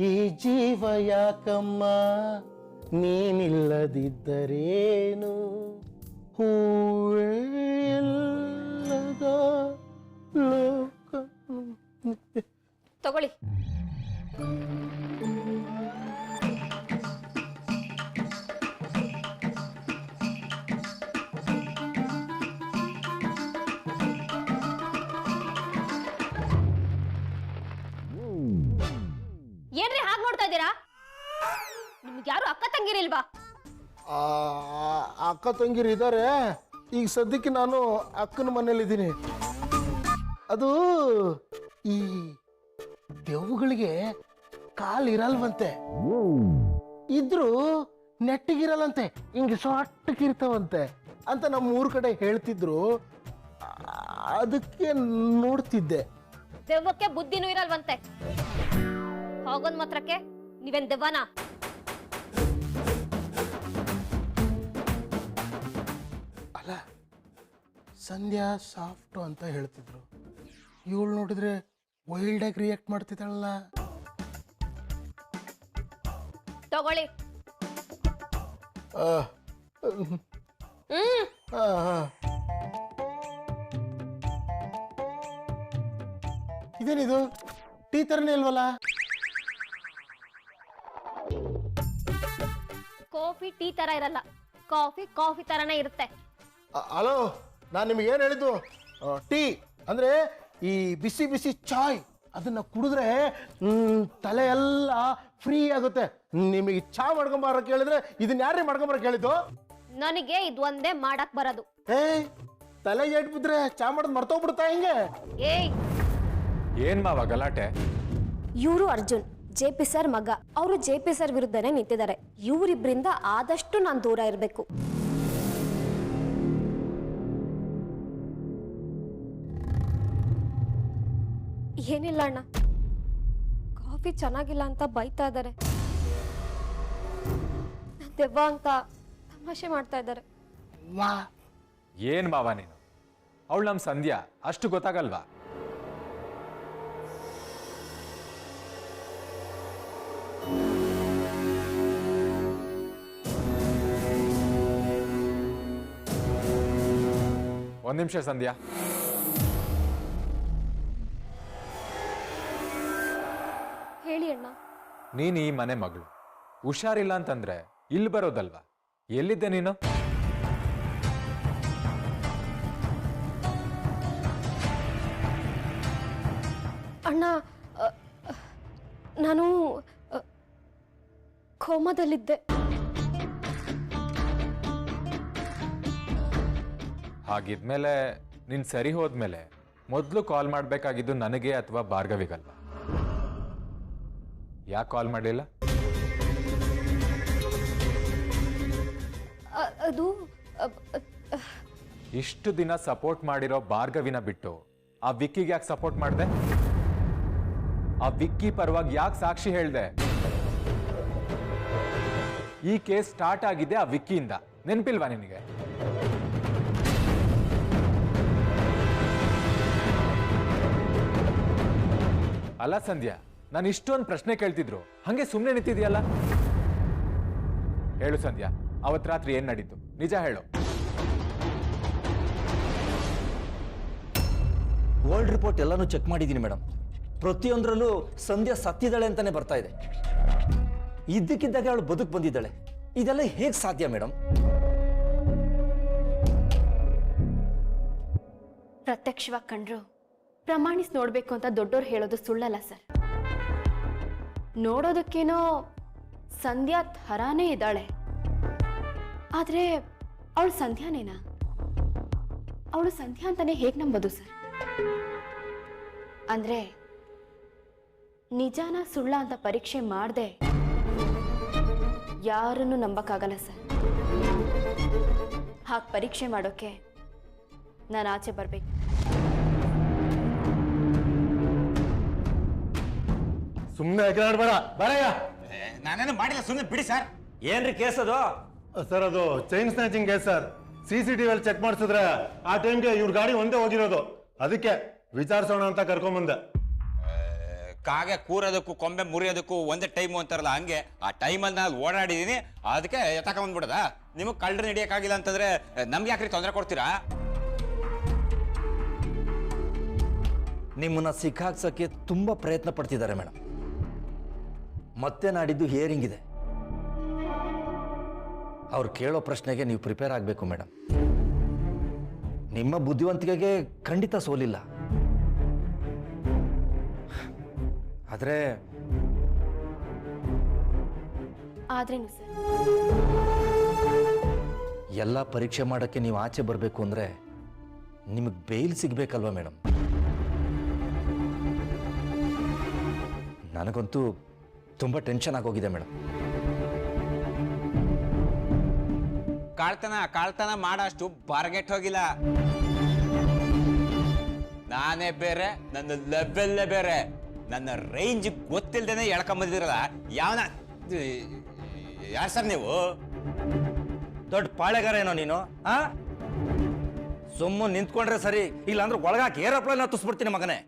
ಈ ಜೀವ ಯಾಕಮ್ಮ? ನೀನಿಲ್ಲದಿದ್ದರೇನು? ಹೂವೇ ಇಲ್ಲದ ಏನ್ರಿ ಹಾಗೆ ನೋಡ್ತಾ ಇದ್ದೀರಾ? ನಿಮ್ಗೆ ಯಾರು ಅಕ್ಕ ತಂಗಿರಿಲ್ವಾ? ಆ, ಅಕ್ಕ ತಂಗಿರು ಇದ್ದಾರೆ ಈಗ ಸದ್ಯಕ್ಕೆ ನಾನು ಅಕ್ಕನ ಮನೇಲಿದ್ದೀನಿ ಅದು ಈ ದೆವ್ವಗಳಿಗೆ ಕಾಲ್ ಇರಲ್ವಂತೆ. ಇದ್ರು ನೆಟ್ಟಿಗಿರಲ್ಲಂತೆ ಹಿಂಗೆ ಸೊಟ್ಟಗಿರ್ತಾವಂತೆ ಅಂತ ನಮ್ಮ ಊರ್ ಕಡೆ ಹೇಳ್ತಿದ್ರು. ಆ, ಅದಕ್ಕೆ ನೋಡ್ತಿದ್ದೆ. ದೆವ್ವಕ್ಕೆ ಬುದ್ಧಿನೂ ಇರಲ್ವಂತೆ. ಹೋಗೋದ್ ಮಾತ್ರಕ್ಕೆ? ನೀವೇನ್ ದೆವ್ವನಾ? ಅಲ್ಲ ಸಂಧ್ಯಾ ಸಾಫ್ಟು ಅಂತ ಹೇಳ್ತಿದ್ರು. ಇವಳು ನೋಡಿದ್ರೆ ವೈಲ್ಡಾಗಿ ರಿಯಾಕ್ಟ್ ಮಾಡ್ತಿದ್ದಾಳಲ್ಲ. ತಗೊಳ್ಳಿ. ಆ, ಹ್ಮ್. ಆ, ಆ. ಇದೇನಿದು? ಟೀ ತರನೇ ಇಲ್ವಲ್ಲ? ಕಾಫಿ ಟೀ ತರ ಇರಲ್ಲ. ಕಾಫಿ ಕಾಫಿ ತರನೇ ಇರುತ್ತೆ. ಹಲೋ ನಾನು ನಿಮ್ಗೆ ಏನು ಹೇಳಿದ್ದು? ಟೀ ಅಂದರೆ ಈ ಬಿಸಿ ಬಿಸಿ ಚಾಯ್ ಅದನ್ನ ಕುಡಿದ್ರೆ ತಲೆ ಎಲ್ಲ ಫ್ರೀ ಆಗುತ್ತೆ. ನಿಮಗೆ ಚಾ ಮಾಡ್ಕೊಂಬಾರ ಕೇಳಿದ್ರೆ ಇದನ್ನ ಯಾರೇ ಮಾಡ್ಕೊಂಬಾರ ಕೇಳಿದ್ದು? ನನಗೆ ಇದು ಒಂದೇ ಮಾಡಕ್ ಬರೋದು. ಏ ತಲೆ ಏಟ್ ಬಿದ್ರೆ ಚಾ ಮಾಡೋದು ಮರ್ತೋಗ್ಬಿಡ್ತಾ ಹಿಂಗೆ? ಏಯ್. ಏನ್ ಮಾವ ಗಲಾಟೆ? ಇವರು ಅರ್ಜುನ್. ಜೆ ಪಿ ಸರ್ ಮಗ. ಅವರು ಜೆ ಪಿ ಸರ್ ವಿರುದ್ಧನೇ ನಿಂತಿದ್ದಾರೆ. ಇವರಿಬ್ಬರಿಂದ ಆದಷ್ಟು ನಾನು ದೂರ ಇರಬೇಕು. ಏನಿಲ್ಲ ಅಣ್ಣ. ಕಾಫಿ ಚೆನ್ನಾಗಿಲ್ಲ ಅಂತ ಬೈತಾ ಇದ್ದಾರೆ. ನಾನ್ ದೆವ್ವ ಅಂತ ತಮಾಷೆ ಮಾಡ್ತಾ ಇದ್ದಾರೆ. ವಾ. ಏನ್ ಮಾವ ನೀನು? ಅವಳು ನಮ್ ಸಂಧ್ಯಾ. ಅಷ್ಟು ಗೊತ್ತಾಗಲ್ವಾ? ಒಂದ್ ನಿಮಿಷ ಸಂಧ್ಯಾ. ಹೇಳಿ ಅಣ್ಣ. ನೀನ್ ಈ ಮನೆ ಮಗಳು. ಹುಷಾರಿಲ್ಲ ಅಂತಂದ್ರೆ ಇಲ್ಲಿ ಬರೋದಲ್ವಾ? ಎಲ್ಲಿದ್ದೆ ನೀನು? ಅಣ್ಣ ನಾನು ಕೋಮಾದಲ್ಲಿದ್ದೆ. ಹಾಗಿದ್ಮೇಲೆ ನಿನ್ ಸರಿ ಹೋದ್ಮೇಲೆ ಮೊದಲು ಕಾಲ್ ಮಾಡಬೇಕಾಗಿದ್ದು ನನಗೆ ಅಥವಾ ಭಾರ್ಗವಿಗಲ್ವ? ಯಾಕೆ ಕಾಲ್ ಮಾಡಲಿಲ್ಲ? ಅದು ಇಷ್ಟು ದಿನ ಸಪೋರ್ಟ್ ಮಾಡಿರೋ ಭಾರ್ಗವಿನ ಬಿಟ್ಟು ಆ ವಿಕ್ಕಿಗೆ ಯಾಕೆ ಸಪೋರ್ಟ್ ಮಾಡಿದೆ? ಆ ವಿಕ್ಕಿ ಪರವಾಗಿ ಯಾಕೆ ಸಾಕ್ಷಿ ಹೇಳ್ದೆ? ಈ ಕೇಸ್ ಸ್ಟಾರ್ಟ್ ಆಗಿದೆ ಆ ವಿಕ್ಕಿಯಿಂದ. ನೆನಪಿಲ್ವಾ ನಿನಗೆ? ಅಲ್ಲ ಸಂಧ್ಯಾ ನಾನು ಇಷ್ಟೊಂದು ಪ್ರಶ್ನೆ ಕೇಳ್ತಿದ್ರು. ಹಂಗೆ ಸುಮ್ಮನೆ ನಿಂತಿದ್ಯಲ್ಲ? ಹೇಳು ಸಂಧ್ಯಾ ಅವತ್ ರಾತ್ರಿ ಏನ್ ನಡೀತು? ನಿಜ ಹೇಳು. ವರ್ಲ್ಡ್ ರಿಪೋರ್ಟ್ ಎಲ್ಲನೂ ಚೆಕ್ ಮಾಡಿದ್ದೀನಿ ಮೇಡಮ್ ಪ್ರತಿಯೊಂದರಲ್ಲೂ ಸಂಧ್ಯಾ ಸತ್ತಿದ್ದಾಳೆ ಅಂತಾನೆ ಬರ್ತಾ ಇದೆ. ಇದ್ದಕ್ಕಿದ್ದಾಗೆ ಅವಳು ಬದುಕು ಬಂದಿದ್ದಾಳೆ. ಇದೆಲ್ಲ ಹೇಗೆ ಸಾಧ್ಯ ಮೇಡಮ್ ಪ್ರತ್ಯಕ್ಷವಾಗಿ ಕಂಡ್ರು ಪ್ರಮಾಣಿಸಿ ನೋಡ್ಬೇಕು ಅಂತ ದೊಡ್ಡವ್ರು ಹೇಳೋದು ಸುಳ್ಳಲ್ಲ ಸರ್. ನೋಡೋದಕ್ಕೇನೋ ಸಂಧ್ಯಾ ಥರಾನೇ ಇದ್ದಾಳೆ. ಆದ್ರೆ ಅವಳು ಸಂಧ್ಯಾನೇನಾ? ಅವಳು ಸಂಧ್ಯಾ ಅಂತಾನೆ ಹೇಗೆ ನಂಬೋದು ಸರ್? ಅಂದ್ರೆ ನಿಜಾನ ಸುಳ್ಳ ಅಂತ ಪರೀಕ್ಷೆ ಮಾಡ್ದೆ ಯಾರನ್ನು ನಂಬಕ್ಕಾಗಲ್ಲ ಸರ್. ಹಾಗೆ ಪರೀಕ್ಷೆ ಮಾಡೋಕೆ ನಾನು ಆಚೆ ಬರಬೇಕು. ಸುಮ್ಮನೆ ಎಗರಾಡ್ಬೇಡ ಬರಯ್ಯ. ನಾನೇನು ಮಾಡಿಲ್ಲ ಸುಮ್ಮನೆ ಬಿಡಿ ಸರ್. ಏನ್ರಿ ಕೇಸ್ ಅದು? ಸರ್ ಅದು chain snatching case sir. C C ಟಿವಿಯಲ್ಲಿ ಚೆಕ್ ಮಾಡಿಸಿದ್ರೆ ಆ ಟೈಮ್ಗೆ ಇವ್ರ ಗಾಡಿ ಒಂದೇ ಹೋಗಿರೋದು. ಅದಕ್ಕೆ ವಿಚಾರಿಸೋಣ ಅಂತ ಕರ್ಕೊಂಬಂದೆ. ಕಾಗೆ ಕೂರೋದಕ್ಕೂ ಕೊಂಬೆ ಮುರಿಯೋದಕ್ಕೂ ಒಂದೇ ಟೈಮು ಅಂತಾರಲ್ಲ ಹಂಗೆ. ಆ ಟೈಮಲ್ಲಿ ನಾನು ಓಡಾಡಿದ್ದೀನಿ ಅದಕ್ಕೆ ಎತ್ತಕ ಬಂದ್ಬಿಡದ? ನಿಮಗೆ ಕಳ್ಳರು ಹಿಡಿಯೋಕ್ಕಾಗಿಲ್ಲ ಅಂತಂದ್ರೆ ನಮ್ಗೆ ಯಾಕ್ರಿ ತೊಂದರೆ ಕೊಡ್ತೀರಾ? ನಿಮ್ಮನ್ನ ಸಿಕ್ಕಾಕ್ಸೋಕ್ಕೆ ತುಂಬ ಪ್ರಯತ್ನ ಪಡ್ತಿದ್ದಾರೆ ಮೇಡಮ್. ಮತ್ತೆ ನಾಡಿದ್ದು ಹಿಯರಿಂಗ್ ಇದೆ. ಅವ್ರು ಕೇಳೋ ಪ್ರಶ್ನೆಗೆ ನೀವು ಪ್ರಿಪೇರ್ ಆಗಬೇಕು ಮೇಡಮ್ ನಿಮ್ಮ ಬುದ್ಧಿವಂತಿಕೆಗೆ ಖಂಡಿತ ಸೋಲಿಲ್ಲ. ಆದರೆ ಆದ್ರೇನು ಸರ್? ಎಲ್ಲ ಪರೀಕ್ಷೆ ಮಾಡೋಕ್ಕೆ ನೀವು ಆಚೆ ಬರಬೇಕು ಅಂದರೆ ನಿಮಗೆ ಬೇಲ್ ಸಿಗಬೇಕಲ್ವಾ ಮೇಡಮ್ ನನಗಂತೂ ತುಂಬ ಟೆನ್ಷನ್ ಆಗೋಗಿದೆ ಮೇಡಮ್ ಕಾಳ್ತನ ಕಾಳ್ತನ ಮಾಡಷ್ಟು ಬಾರ್ಗೆಟ್ ಹೋಗಿಲ್ಲ ನಾನೇ ಬೇರೆ ನನ್ನ ಲೆವೆಲ್ಲೇ ಬೇರೆ. ನನ್ನ ರೇಂಜ್ ಗೊತ್ತಿಲ್ದೇನೆ ಎಳ್ಕೊಂಬಂದಿರಲ್ಲ ಯಾವನ ಯಾರು ಸರ್ ನೀವು? ದೊಡ್ಡ ಪಾಳೆಗಾರ ಏನೋ ನೀನು ಆ? ಸುಮ್ಮನೆ ನಿಂತ್ಕೊಂಡ್ರೆ ಸರಿ ಇಲ್ಲಾಂದ್ರೆ ಒಳಗಾಕಿ ಏರೋಪ್ಲೇನ್ ಹತ್ತಿಸ್ಬಿಡ್ತೀನಿ ಮಗನೇ.